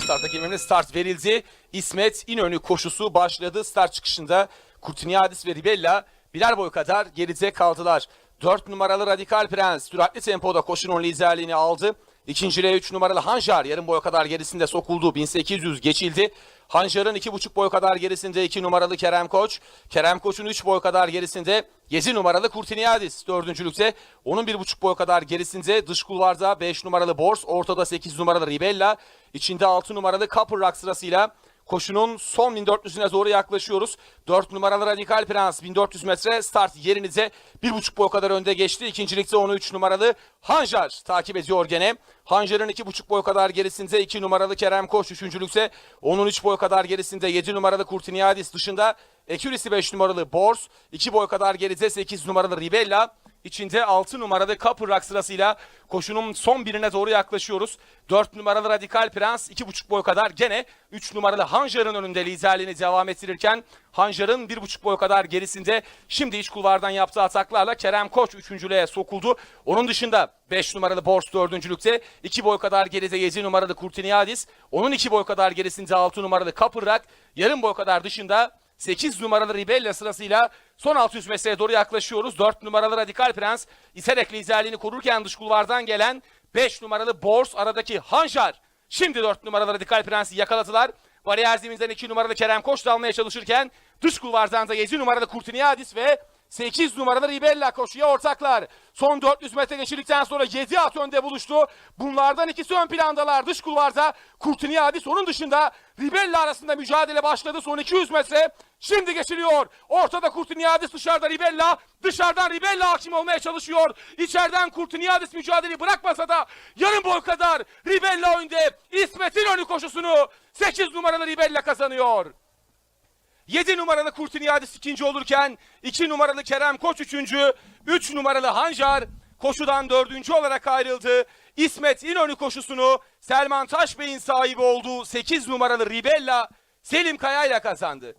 starta girmemiz start verildi. İsmet İnönü koşusu başladı. Start çıkışında Kurtiniadis ve Ribella birer boy kadar geride kaldılar. 4 numaralı Radikal Prens süratli tempoda koşunun liderliğini aldı. İkinciliğe 3 numaralı Hanjar yarım boy kadar gerisinde sokuldu. 1800 geçildi. Hanjar'ın 2,5 boy kadar gerisinde 2 numaralı Kerem Koç. Kerem Koç'un 3 boy kadar gerisinde 7 numaralı Kurtiniadis dördüncülükte. Onun 1,5 boy kadar gerisinde dış kulvarda 5 numaralı Bors, ortada 8 numaralı Ribella, içinde 6 numaralı Copper Rock sırasıyla Koşunun son 1400'üne doğru yaklaşıyoruz. 4 numaralı Radikal Prens 1400 metre start yerinize 1,5 boy kadar önde geçti. İkincilikte onu 3 numaralı Hanjar takip ediyor gene. Hanjar'ın 2,5 boy kadar gerisinde 2 numaralı Kerem Koç. Üçüncülükse onun 3 boy kadar gerisinde 7 numaralı Kurtiniadis dışında Ekürisi 5 numaralı Bors. 2 boy kadar geride 8 numaralı Ribella. İçinde 6 numaralı Rock sırasıyla koşunun son birine doğru yaklaşıyoruz. 4 numaralı Radikal Prens 2,5 boy kadar gene 3 numaralı Hanjar'ın önünde liderliğini devam ettirirken Hanjar'ın 1,5 boy kadar gerisinde şimdi iç kulvardan yaptığı ataklarla Kerem Koç üçüncülüğe sokuldu. Onun dışında 5 numaralı Bors dördüncülükte 2 boy kadar geride 7 numaralı Kurtiniadis. Onun 2 boy kadar gerisinde 6 numaralı Rock. Yarım boy kadar dışında 8 numaralı Ribella sırasıyla son 600 metreye doğru yaklaşıyoruz. 4 numaralı Radikal Prens iterek liderliğini korurken dış kulvardan gelen 5 numaralı Bors aradaki Hanjar. Şimdi 4 numaralı Radikal Prens'i yakaladılar. Bariyer zeminden 2 numaralı Kerem Koç da almaya çalışırken dış kulvardan da 7 numaralı Kurtiniadis ve 8 numaralı Ribella koşuya ortaklar. Son 400 metre geçirdikten sonra 7 at önde buluştu. Bunlardan ikisi ön plandalar. Dış kulvarda Kurtiniadis onun dışında Ribella arasında mücadele başladı. Son 200 metre şimdi geçiliyor. Ortada Kurtiniadis dışarıda Ribella. Dışarıdan Ribella hakim olmaya çalışıyor. İçeriden Kurtiniadis mücadeleyi bırakmasa da yarım boy kadar Ribella önde. İsmet'in önü koşusunu 8 numaralı Ribella kazanıyor. 7 numaralı Kurtiniadis ikinci olurken 2 numaralı Kerem Koç üçüncü, 3 numaralı Hanjar koşudan dördüncü olarak ayrıldı. İsmet İnönü koşusunu Selman Taşbey'in sahibi olduğu 8 numaralı Ribella Selim Kaya ile kazandı.